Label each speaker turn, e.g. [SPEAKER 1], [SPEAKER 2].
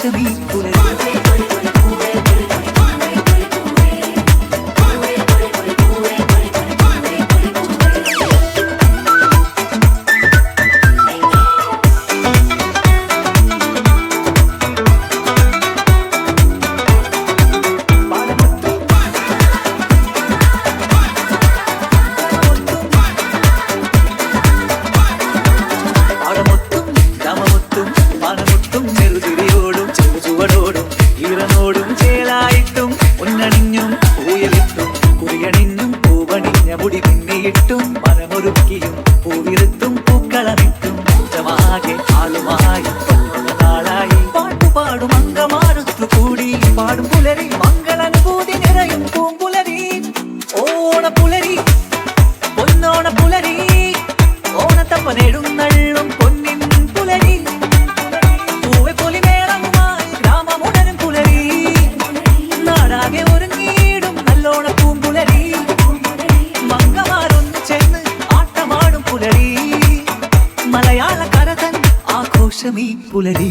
[SPEAKER 1] ശമീപുര கொடி பின்னியிட்டும் மரமொருக்கியும் பூவிருத்தும் பூக்களமிட்டும் கூட்டமாக ஆளுமாய் நாளாய் பாட்டு பாடும் அங்கமாறுத்து கூடி பாடும் புலரி மங்கள அனுபூதி நிறையும் பூம்புலரி. ஓண புலரி பொன்னோண புலரி ஓணத்தப்ப நெடும் பாசமே புலரே.